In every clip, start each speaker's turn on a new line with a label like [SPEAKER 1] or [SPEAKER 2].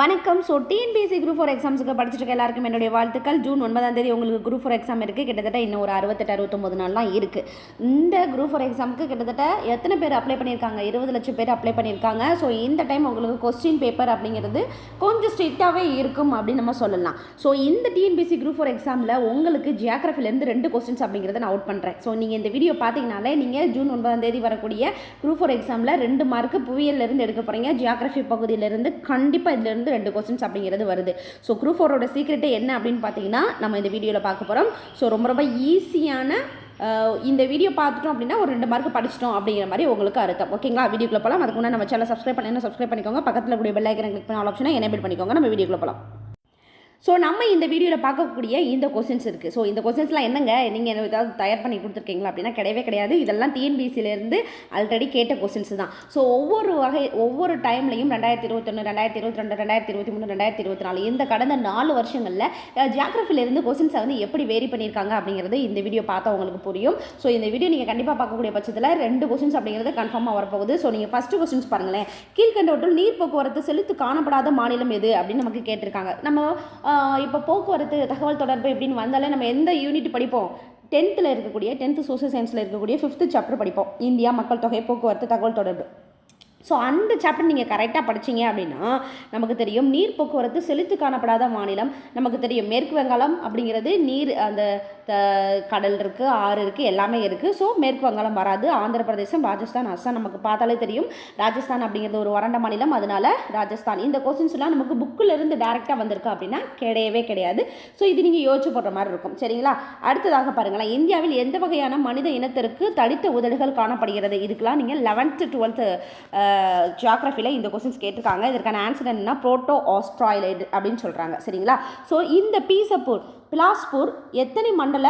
[SPEAKER 1] வணக்கம். So TNPSC group four எக்ஸாம்ஸுக்கு படிச்சுட்டு இருக்க எல்லாருக்கும் என்னுடைய வாழ்த்துக்கள். ஜூன் ஒன்பதாம் தேதி உங்களுக்கு குரூப் ஃபோர் எக்ஸாம் இருக்குது கிட்டத்தட்ட இன்னும் ஒரு அறுபத்தெட்டு அறுபத்தொம்பது நாள்லாம் இருக்குது இந்த குரூப் ஃபோர் எக்ஸாமுக்கு கிட்டத்தட்ட எத்தனை பேர் அப்ளை பண்ணியிருக்காங்க? இருபது லட்சம் பேர் அப்ளை பண்ணியிருக்காங்க. ஸோ இந்த டைம் உங்களுக்கு கொஸ்டின் பேப்பர் அப்படிங்கிறது கொஞ்சம் ஸ்ட்ரிக்டாகவே இருக்கும் அப்படின்னு நம்ம சொல்லலாம். ஸோ இந்த டிஎன்பிஎஸ்சி குரூப் ஃபோர் எக்ஸாமில் உங்களுக்கு ஜியாகிரஃபிலேருந்து ரெண்டு கொஸ்டின்ஸ் அப்படிங்கிறத நான் அவுட் பண்ணுறேன் ஸோ நீங்கள் இந்த வீடியோ பார்த்தீங்கனாலே நீங்கள் ஜூன் ஒன்பதாம் தேதி வரக்கூடிய குரூப் ஃபோர் எக்ஸாமில் ரெண்டு மார்க்கு புவியிலேருந்து எடுக்க போகிறீங்க ஜியாகிரஃபி பகுதியிலேருந்து கண்டிப்பாக இதுலேருந்து ரெண்டு கொஸ்டின்ஸ் அப்படிங்கிறது வருது. ஸோ குரூப் ஃபோரோட சீக்ரெட்டு என்ன அப்படின்னு பார்த்தீங்கன்னா நம்ம இந்த வீடியோவில் பார்க்க போகிறோம் ஸோ ரொம்ப ரொம்ப ஈஸியான இந்த வீடியோ பார்த்துட்டோம் அப்படின்னா ஒரு ரெண்டு மார்க் படிச்சிட்டோம் அப்படிங்கிற மாதிரி உங்களுக்கு அர்த்தம். ஓகேங்களா வீடியோக்குள்ளே போகலாம் அதுக்கு முன்னாடி நம்ம சேனல் சப்ஸ்கிரைப் பண்ணி சப்ஸ்கிரைப் பண்ணிக்கோங்க. பக்கத்தில் கூடிய பெல் ஐக்கனை கிளிக் பண்ண ஆப்ஷனை எனேபிள் பண்ணிக்கோங்க. நம்ம வீடியோக்குள்ளே போகலாம் ஸோ நம்ம இந்த வீடியோவில் பார்க்கக்கூடிய இந்த கொஸ்டின்ஸ் இருக்குது ஸோ இந்த கொஸ்டின்ஸ்லாம் என்னங்க? நீங்கள் ஏதாவது தயார் பண்ணி கொடுத்துருக்கீங்களா அப்படின்னா கிடையவே கிடையாது. இதெல்லாம் டிஎன்பிசியிலேருந்து ஆல்ரெடி கேட்ட கொஸ்டின்ஸ் தான். ஸோ ஒவ்வொரு வகை ஒவ்வொரு டைம்லையும் ரெண்டாயிரத்தி இருபத்தொன்று ரெண்டாயிரத்தி இருபத்தி ரெண்டு ரெண்டாயிரத்தி இருபத்தி மூணு ரெண்டாயிரத்தி இருபத்தி நாலு இந்த கடந்த நாலு வருஷங்களில் ஜியாகிரஃபிலேருந்து கொஸ்டின்ஸை வந்து எப்படி வேரி பண்ணியிருக்காங்க அப்படிங்கிறது இந்த வீடியோ பார்த்தா உங்களுக்கு புரியும். ஸோ இந்த வீடியோ நீங்கள் கண்டிப்பாக பார்க்கக்கூடிய பட்சத்தில் ரெண்டு கொஸ்டின்ஸ் அப்படிங்கிறது கன்ஃபார்மாக வரப்போகுது. ஸோ நீங்கள் ஃபஸ்ட்டு கொஸ்டின்ஸ் பாருங்களேன். கீழ்கண்டவற்றில் நீர் போக்குவரத்து செலுத்து காணப்படாத மாநிலம் எது அப்படின்னு நமக்கு கேட்டிருக்காங்க. நம்ம இப்போ போக்குவரத்து தகவல் தொடர்பு இப்படின்னு வந்தாலே நம்ம எந்த யூனிட் படிப்போம்? டென்த்தில் இருக்கக்கூடிய டென்த்து சோசியல் சயின்ஸில் இருக்கக்கூடிய ஃபிஃப்த்து சாப்டர் படிப்போம். இந்தியா மக்கள் தொகை போக்குவரத்து தகவல் தொடர்பு. ஸோ அந்த சாப்டர் நீங்கள் கரெக்டாக படிச்சீங்க அப்படின்னா நமக்கு தெரியும் நீர் போக்குவரத்து செலுத்து காணப்படாத மாநிலம் நமக்கு தெரியும் மேற்கு வங்காளம் அப்படிங்கிறது நீர் அந்த த கடல் இருக்குது ஆறு இருக்குது எல்லாமே இருக்குது ஸோ மேற்கு வங்காளம் வராது. ஆந்திர பிரதேசம் ராஜஸ்தான் அஸ்ஸாம் நமக்கு பார்த்தாலே தெரியும். ராஜஸ்தான் அப்படிங்கிறது ஒரு வறண்ட மாநிலம். அதனால ராஜஸ்தான். இந்த கொஸ்டின்ஸ்லாம் நமக்கு புக்கில் இருந்து டேரெக்டாக வந்திருக்கு அப்படின்னா கிடையவே கிடையாது. ஸோ இது நீங்கள் யோசிச்சு போடுற மாதிரி இருக்கும். சரிங்களா? அடுத்ததாக பாருங்களேன். இந்தியாவில் எந்த வகையான மனித இனத்திற்கு தடித்த உதடுகள் காணப்படுகிறது? இதுக்கெல்லாம் நீங்கள் லெவன்த்து டுவெல்த்து ஜியாகிரஃபியில் இந்த கொஸ்டின்ஸ் கேட்டிருக்காங்க. இதற்கான ஆன்சர் என்னென்னா ப்ரோட்டோ ஆஸ்ட்ராய்லைடு அப்படின்னு சொல்கிறாங்க சரிங்களா? ஸோ இந்த பீசப்பூர் பிலாஸ்பூர் எத்தனை மண்டல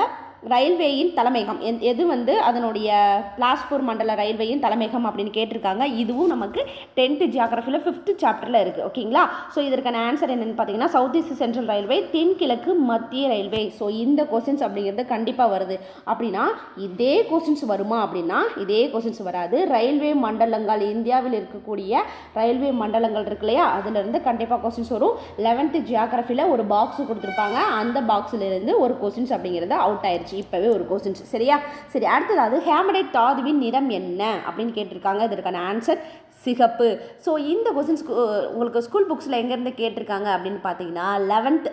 [SPEAKER 1] ரயில்வேயின் தலைமையகம். எந்- எது வந்து அதனுடைய பிளாஸ்பூர் மண்டல ரயில்வேயின் தலைமையகம் அப்படின்னு கேட்டிருக்காங்க. இதுவும் நமக்கு டென்த்து ஜியாகிரஃபியில் ஃபிஃப்த்து சாப்டரில் இருக்குது ஓகேங்களா? ஸோ இதற்கான ஆன்சர் என்னென்னு பார்த்தீங்கன்னா சவுத் ஈஸ்ட் சென்ட்ரல் ரயில்வே தென்கிழக்கு மத்திய ரயில்வே ஸோ இந்த கொஸ்டின்ஸ் அப்படிங்கிறது கண்டிப்பாக வருது. அப்படின்னா இதே கொஸ்டின்ஸ் வருமா அப்படின்னா இதே கொஸ்டின்ஸ் வராது. ரயில்வே மண்டலங்கள் இந்தியாவில் இருக்கக்கூடிய ரயில்வே மண்டலங்கள் இருக்கு இல்லையா? அதுலேருந்து கண்டிப்பாக கொஸ்டின்ஸ் வரும். லெவன்த்து ஜியாகிரஃபியில் ஒரு பாக்ஸ் கொடுத்துருப்பாங்க. அந்த பாக்ஸிலேருந்து ஒரு கொஸ்டின்ஸ் அப்படிங்கிறது அவுட் ஆயிடுச்சு இப்போவே ஒரு கொஸ்டின்ஸ் சரியா? சரி அடுத்ததாவது ஹேமடைட் தாதுவின் நிறம் என்ன? அப்படின்னு கேட்டிருக்காங்க. இதற்கான ஆன்சர் சிகப்பு. ஸோ இந்த கொஸ்டின்ஸ் உங்களுக்கு ஸ்கூல் புக்ஸில் எங்கேருந்து கேட்டிருக்காங்க அப்படின்னு பார்த்தீங்கன்னா லெவன்த்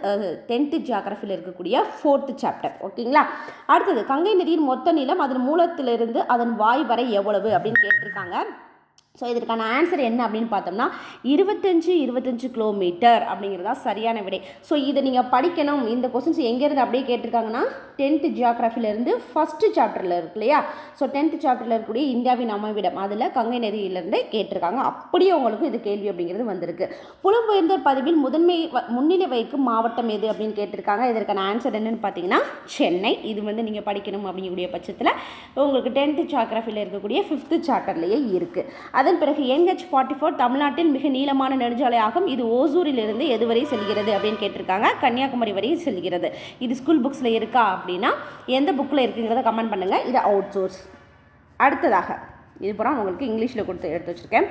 [SPEAKER 1] டென்த்து ஜியாகிரஃபியில் இருக்கக்கூடிய ஃபோர்த்து சாப்டர் ஓகேங்களா? அடுத்தது கங்கை நதியின் மொத்த நிலம் அதன் மூலத்திலிருந்து அதன் வாய் வரை எவ்வளவு அப்படின்னு கேட்டிருக்காங்க. ஸோ இதற்கான ஆன்சர் என்ன அப்படின்னு பார்த்தோம்னா இருபத்தஞ்சு இருபத்தஞ்சு கிலோமீட்டர் அப்படிங்கிறதா சரியான விடை. ஸோ இதை நீங்கள் படிக்கணும். இந்த கொஸ்டின்ஸ் எங்கேருந்து அப்படியே கேட்டிருக்காங்கன்னா டென்த்து ஜியாகிரஃபிலேருந்து ஃபஸ்ட்டு சாப்டரில் இருக்கு இல்லையா? ஸோ டென்த்து சாப்டரில் இருக்கக்கூடிய இந்தியாவின் அமைவிடம் அதில் கங்கை நதியிலேருந்து கேட்டிருக்காங்க. அப்படியே உங்களுக்கு இது கேள்வி அப்படிங்கிறது வந்திருக்கு. புலம்பெயர்ந்தோர் பதிவில் முதன்மை வ- முன்னிலை வைக்கும் மாவட்டம் எது அப்படின்னு கேட்டிருக்காங்க. இதற்கான ஆன்சர் என்னன்னு பார்த்தீங்கன்னா சென்னை. இது வந்து நீங்கள் படிக்கணும் அப்படிங்கக்கூடிய பட்சத்தில் உங்களுக்கு டென்த்து ஜியாகிரஃபியில் இருக்கக்கூடிய ஃபிஃப்த்து சாப்டர்லேயே இருக்குது அது அதன் பிறகு என்ஹெச் ஃபார்ட்டி ஃபோர் தமிழ்நாட்டில் மிக நீளமான நெடுஞ்சாலை ஆகும் இது ஓசூரிலிருந்து எதுவரை செல்கிறது அப்படின்னு கேட்டிருக்காங்க. கன்னியாகுமரி வரை செல்கிறது. இது ஸ்கூல் புக்ஸில் இருக்கா அப்படின்னா எந்த புக்கில் இருக்குங்கிறத கமெண்ட் பண்ணுங்கள் இது அவுட் சோர்ஸ் அடுத்ததாக இது புறம் உங்களுக்கு இங்கிலீஷில் கொடுத்து எடுத்து வச்சுருக்கேன்.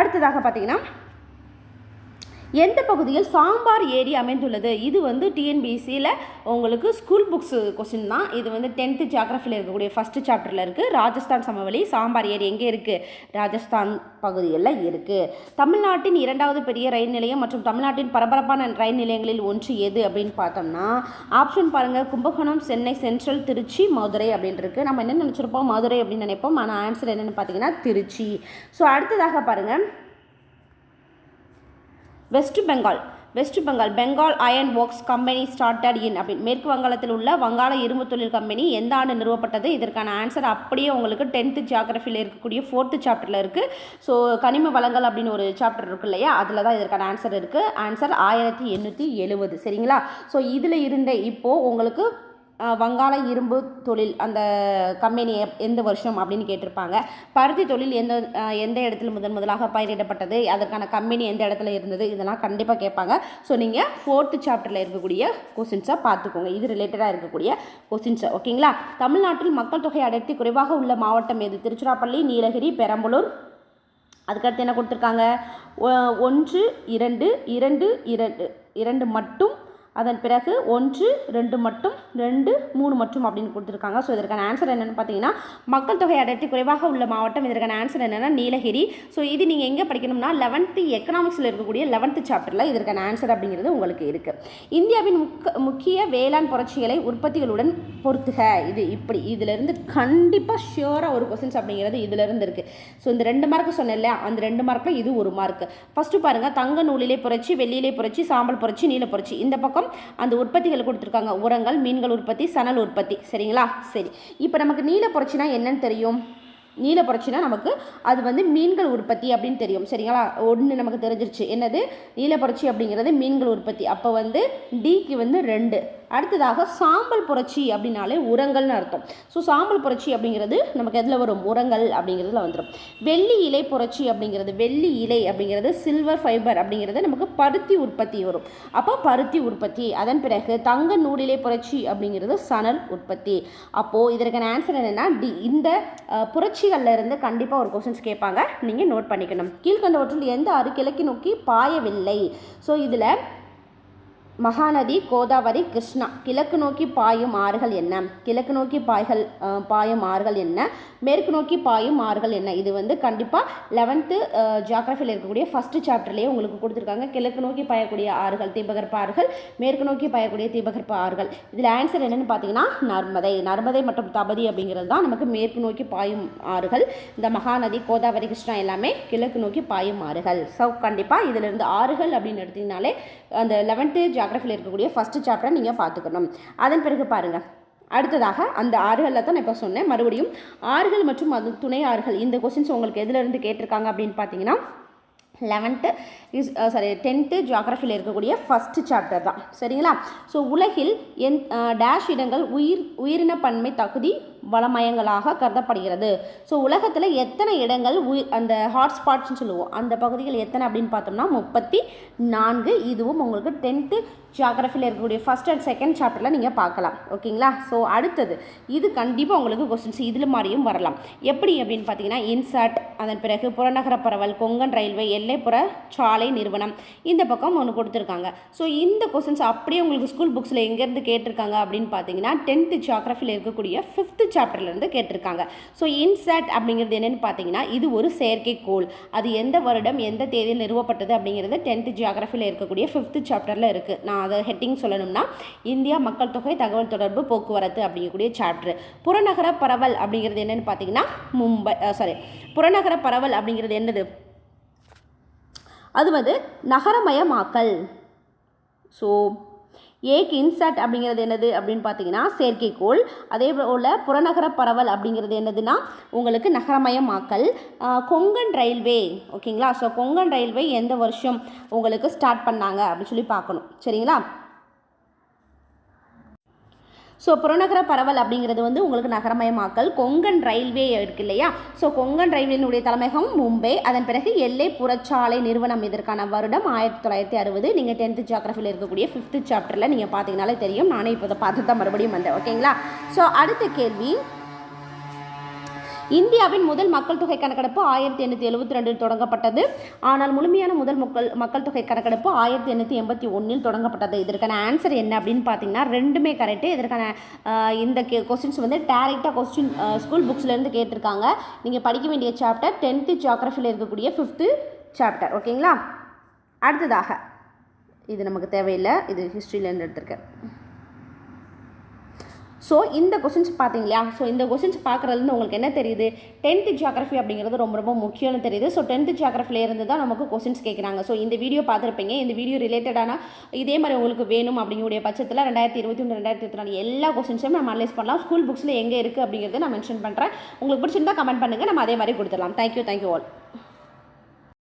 [SPEAKER 1] அடுத்ததாக பார்த்தீங்கன்னா எந்த பகுதியில் சாம்பார் ஏரி அமைந்துள்ளது? இது வந்து டிஎன்பிசியில் உங்களுக்கு ஸ்கூல் புக்ஸ் கொஸ்டின் தான். இது வந்து டென்த்து ஜியாகிரஃபியில் இருக்கக்கூடிய ஃபஸ்ட்டு சாப்டரில் இருக்குது ராஜஸ்தான் சமவெளி சாம்பார் ஏரி எங்கே இருக்குது ராஜஸ்தான் பகுதியில் இருக்குது தமிழ்நாட்டின் இரண்டாவது பெரிய ரயில் நிலையம் மற்றும் தமிழ்நாட்டின் பரபரப்பான ரயில் நிலையங்களில் ஒன்று எது அப்படின்னு பார்த்தோம்னா ஆப்ஷன் பாருங்கள் கும்பகோணம் சென்னை சென்ட்ரல் திருச்சி மதுரை அப்படின்னு இருக்குது நம்ம என்ன நினச்சிருப்போம்? மதுரை அப்படின்னு நினைப்போம். ஆனால் ஆன்சர் என்னென்னு பார்த்தீங்கன்னா திருச்சி. ஸோ அடுத்ததாக பாருங்கள் West Bengal West Bengal Bengal iron works company started in அப்படின்னு மேற்கு வங்காளத்தில் உள்ள வங்காள இரும்பு தொழில் கம்பெனி எந்த ஆண்டு நிறுவப்பட்டது? இதற்கான ஆன்சர் அப்படியே உங்களுக்கு டென்த்து ஜியாகிரஃபியில் இருக்கக்கூடிய ஃபோர்த்து சாப்டரில் இருக்குது ஸோ கனிம வளங்கள் அப்படின்னு ஒரு சாப்டர் இருக்கு இல்லையா? அதில் தான் இதற்கான ஆன்சர் இருக்குது ஆன்சர் ஆயிரத்தி எண்ணூற்றி எழுபது சரிங்களா? ஸோ இதில் இருந்த இப்போது உங்களுக்கு வங்காள இரும்பு தொழில் அந்த கம்பெனி எந்த வருஷம் அப்படின்னு கேட்டிருப்பாங்க. பருத்தி தொழில் எந்த எந்த இடத்துல முதன் முதலாக பயிரிடப்பட்டது அதற்கான கம்பெனி எந்த இடத்துல இருந்தது இதெல்லாம் கண்டிப்பாக கேட்பாங்க. ஸோ நீங்கள் ஃபோர்த்து சாப்டரில் இருக்கக்கூடிய கொஸ்டின்ஸை பார்த்துக்கோங்க. இது ரிலேட்டடாக இருக்கக்கூடிய கொஸ்டின்ஸை ஓகேங்களா? தமிழ்நாட்டில் மக்கள் தொகை அடர்த்தி குறைவாக உள்ள மாவட்டம் எது? திருச்சிராப்பள்ளி நீலகிரி பெரம்பலூர். அதுக்கடுத்து என்ன கொடுத்துருக்காங்க? ஒ- ஒன்று இரண்டு இரண்டு இரண்டு இரண்டு மட்டும் அதன் பிறகு ஒன்று ரெண்டு மட்டும் ரெண்டு மூணு மட்டும் அப்படின்னு கொடுத்துருக்காங்க. ஸோ இதற்கான ஆன்சர் என்னென்னு பார்த்தீங்கன்னா மக்கள் தொகை அடர்த்தி குறைவாக உள்ள மாவட்டம். இதற்கான ஆன்சர் என்னென்னா நீலகிரி. ஸோ இது நீங்கள் எங்கே படிக்கணும்னா லெவன்த்து எக்கனாமிக்ஸில் இருக்கக்கூடிய லெவன்த்து சாப்டரில் இதற்கான ஆன்சர் அப்படிங்கிறது உங்களுக்கு இருக்குது இந்தியாவின் முக்க முக்கிய வேளாண் புரட்சிகளை உற்பத்திகளுடன் பொறுத்துக. இது இப்படி இதிலிருந்து கண்டிப்பாக ஷியோராக ஒரு கொஸ்டின்ஸ் அப்படிங்கிறது இதிலிருந்து இருக்குது ஸோ இந்த ரெண்டு மார்க் இல்லையா? அந்த ரெண்டு மார்க்கில் இது ஒரு மார்க் ஃபஸ்ட்டு பாருங்கள் தங்க நூலிலே புரட்சி வெள்ளியிலே புரட்சி சாம்பல் புரட்சி நீல புரட்சி. இந்த பக்கம் அந்த உற்பத்திகள் கொடுத்துருக்காங்க. உரங்கள் மீன்கள் உற்பத்தி சணல் உற்பத்தி. சரிங்களா? சரி. இப்போ நமக்கு நீல புரட்சினா என்னன்னு தெரியும்? நீல புரட்சினா நமக்கு அது வந்து மீன்கள் உற்பத்தி அப்படின்னு தெரியும். சரிங்களா? ஒன்று நமக்கு தெரிஞ்சிருச்சு. என்னது? நீல புரட்சி அப்படிங்கிறது மீன்கள் உற்பத்தி. அப்போ வந்து டிக்கு வந்து ரெண்டு. அடுத்ததாக சாம்பல் புரட்சி அப்படின்னாலே உரங்கள்னு அர்த்தம். ஸோ சாம்பல் புரட்சி அப்படிங்கிறது நமக்கு எதில் வரும்? உரங்கள் அப்படிங்கிறதுல வந்துடும் வெள்ளி இலை புரட்சி அப்படிங்கிறது வெள்ளி இலை அப்படிங்கிறது சில்வர் ஃபைபர் அப்படிங்கிறது நமக்கு பருத்தி உற்பத்தி வரும். அப்போ பருத்தி உற்பத்தி அதன் பிறகு தங்க நூலிலை புரட்சி அப்படிங்கிறது சணல் உற்பத்தி. அப்போது இதற்கான ஆன்சர் என்னென்னா டி இந்த புரட்சிகளில் புரட்சிகள்ல இருந்து கண்டிப்பாக ஒரு கொஸ்டின்ஸ் கேட்பாங்க. நீங்கள் நோட் பண்ணிக்கணும். கீழ்கண்டவற்றில் எந்த ஆறு கிழக்கு நோக்கி பாயவில்லை? ஸோ இதில் மகாநதி கோதாவரி கிருஷ்ணா. கிழக்கு நோக்கி பாயும் ஆறுகள் என்ன? கிழக்கு நோக்கி பாய்கள் பாயும் ஆறுகள் என்ன? மேற்கு நோக்கி பாயும் ஆறுகள் என்ன? இது வந்து கண்டிப்பாக லெவன்த்து ஜியாகிரஃபியில் இருக்கக்கூடிய ஃபஸ்ட்டு சாப்டர்லேயே உங்களுக்கு கொடுத்துருக்காங்க. கிழக்கு நோக்கி பாயக்கூடிய ஆறுகள் தீபகற்ப ஆறுகள் மேற்கு நோக்கி பாயக்கூடிய தீபகற்ப ஆறுகள். இதில் ஆன்சர் என்னென்னு பார்த்தீங்கன்னா நர்மதை. நர்மதை மற்றும் தபதி அப்படிங்கிறது தான் நமக்கு மேற்கு நோக்கி பாயும் ஆறுகள். இந்த மகாநதி கோதாவரி கிருஷ்ணா எல்லாமே கிழக்கு நோக்கி பாயும் ஆறுகள். ஸோ கண்டிப்பாக இதிலிருந்து ஆறுகள் அப்படின்னு எடுத்தீங்கனாலே அந்த லெவன்த்து ஜியாகிரஃபியில் இருக்கக்கூடிய ஃபஸ்ட்டு சாப்டரை நீங்கள் பார்த்துக்கணும். அதன் பிறகு பாருங்கள் அடுத்ததாக அந்த ஆறுகளில் தான் நான் இப்போ சொன்னேன். மறுபடியும் ஆறுகள் மற்றும் அது துணை ஆறுகள் இந்த கொஸ்டின்ஸ் உங்களுக்கு எதுலேருந்து கேட்டிருக்காங்க அப்படின்னு பார்த்தீங்கன்னா லெவன்த்து இஸ் சாரி டென்த்து ஜியாகிரஃபியில் இருக்கக்கூடிய ஃபஸ்ட்டு சாப்டர் தான். சரிங்களா? ஸோ உலகில் என் டேஷ் uh, இடங்கள் உயிர் உயிரின பன்மை தகுதி வளமயங்களாக கருதப்படுகிறது. ஸோ உலகத்தில் எத்தனை இடங்கள் உயிர் அந்த ஹாட்ஸ்பாட்ஸ்னு சொல்லுவோம். அந்த பகுதிகள் எத்தனை அப்படின்னு பார்த்தோம்னா முப்பத்தி நான்கு. இதுவும் உங்களுக்கு டென்த்து ஜியாகிரஃபியில் இருக்கக்கூடிய ஃபஸ்ட் அண்ட் செகண்ட் சாப்டரில் நீங்கள் பார்க்கலாம். ஓகேங்களா? ஸோ அடுத்தது இது கண்டிப்பாக உங்களுக்கு கொஸ்டின்ஸ் இதில் மாதிரியும் வரலாம். எப்படி அப்படின்னு பார்த்தீங்கன்னா இன்சர்ட் அதன் பிறகு புறநகர பரவல் கொங்கன் ரயில்வே எல்லைப்புற சாலை நிறுவனம் இந்த பக்கம் ஒன்று கொடுத்துருக்காங்க. ஸோ இந்த கொஸ்டின்ஸ் அப்படியே உங்களுக்கு ஸ்கூல் புக்ஸில் எங்கேருந்து கேட்டிருக்காங்க அப்படின்னு பார்த்தீங்கன்னா டென்த்து ஜியாகிரஃபியில் இருக்கக்கூடிய ஃபிஃப்த்து சாப்டர்லேருந்து கேட்டிருக்காங்க. ஸோ இன்சர்ட் அப்படிங்கிறது என்னென்னு பார்த்தீங்கன்னா இது ஒரு செயற்கைக்கோள். அது எந்த வருடம் எந்த தேதியில் நிறுவப்பட்டது அப்படிங்கிறது டென்த்து ஜியாகிரஃபியில் இருக்கக்கூடிய ஃபிஃப்த்து சாப்டரில் இருக்குது நான் அதை ஹெட்டிங் சொல்லணும்னா இந்தியா மக்கள் தொகை தகவல் தொடர்பு போக்குவரத்து அப்படிங்கக்கூடிய சாப்டர் புறநகர பரவல் அப்படிங்கிறது என்னென்னு பார்த்தீங்கன்னா மும்பை சாரி புறநகர பரவல் அப்படிங்கிறது என்னது? அது வந்து நகரமயமாக்கல். ஸோ ஏக் இன்சர்ட் அப்படிங்கிறது என்னது? அப்படின்னு பார்த்தீங்கன்னா செயற்கைக்கோள். அதே போல் புறநகர பரவல் அப்படிங்கிறது என்னதுன்னா உங்களுக்கு நகரமயமாக்கல். கொங்கன் ரயில்வே. ஓகேங்களா? ஸோ கொங்கன் ரயில்வே எந்த வருஷம் உங்களுக்கு ஸ்டார்ட் பண்ணாங்க அப்படின்னு சொல்லி பார்க்கணும். சரிங்களா? ஸோ புறநகர பரவல் அப்படிங்கிறது வந்து உங்களுக்கு நகரமயமாக்கல் கொங்கன் ரயில்வே இருக்கு இல்லையா? ஸோ கொங்கன் ரயில்வேனுடைய தலைமையகம் மும்பை. அதன் பிறகு எல்லை புறச்சாலை நிறுவனம் இதற்கான வருடம் ஆயிரத்தி தொள்ளாயிரத்தி அறுபது. நீங்கள் டென்த்து ஜியாகிரஃபியில் இருக்கக்கூடிய ஃபிஃப்த்து சாப்டரில் நீங்கள் பார்த்தீங்கனாலே தெரியும். நானே இப்போ இதை பார்த்து தான் மறுபடியும் வந்தேன். ஓகேங்களா ஸோ அடுத்த கேள்வி. இந்தியாவின் முதல் மக்கள் தொகை கணக்கெடுப்பு ஆயிரத்தி எண்ணூற்றி எழுபத்தி ரெண்டில் தொடங்கப்பட்டது. ஆனால் முழுமையான முதல் மக்கள் மக்கள் தொகை கணக்கெடுப்பு ஆயிரத்தி எண்ணூற்றி எண்பத்தி ஒன்றில் தொடங்கப்பட்டது. இதற்கான ஆன்சர் என்ன அப்படின்னு பார்த்தீங்கன்னா ரெண்டுமே கரெக்டு இதற்கான இந்த இந்த கொஸ்டின்ஸ் வந்து டேரெக்டாக கொஸ்டின் ஸ்கூல் புக்ஸ்லேருந்து கேட்டிருக்காங்க. நீங்கள் படிக்க வேண்டிய சாப்டர் டென்த்து ஜியாகிரஃபியில் இருக்கக்கூடிய ஃபிஃப்த்து சாப்டர் ஓகேங்களா அடுத்ததாக. இது நமக்கு தேவையில்லை. இது ஹிஸ்ட்ரியிலேருந்து எடுத்திருக்கேன் ஸோ இந்த கொஸ்டின்ஸ் பார்த்தீங்க இல்லையா ஸோ இந்த கொஸ்டின்ஸ் பார்க்குறதுலேருந்து உங்களுக்கு என்ன தெரியுது? டென்த்து ஜியாகிரஃபி அப்படிங்கிறது ரொம்ப ரொம்ப முக்கியம்னு தெரியுது. ஸோ டென்த்து ஜியாகிரஃபிலேருந்து தான் நமக்கு கொஸ்டின்ஸ் கேட்குறாங்க. ஸோ இந்த வீடியோ பார்த்துருப்பீங்க. இந்த வீடியோ ரிலேட்டடான இதே மாதிரி உங்களுக்கு வேணும் அப்படிங்கக்கூடிய பட்சத்தில் ரெண்டாயிரத்தி இருபத்தி ஒன்று ரெண்டாயிரத்தி இருபத்தி நாலு எல்லா கொஸ்டின்ஸும் நம்ம அனலைஸ் பண்ணலாம். ஸ்கூல் புக்ஸில் எங்கே இருக்குது அப்படிங்கிறத நான் மென்ஷன் பண்ணுறேன் உங்களுக்கு பிடிச்சிருந்தா கமெண்ட் பண்ணுங்கள் நம்ம அதே மாதிரி கொடுத்துடலாம். Thank you thank you all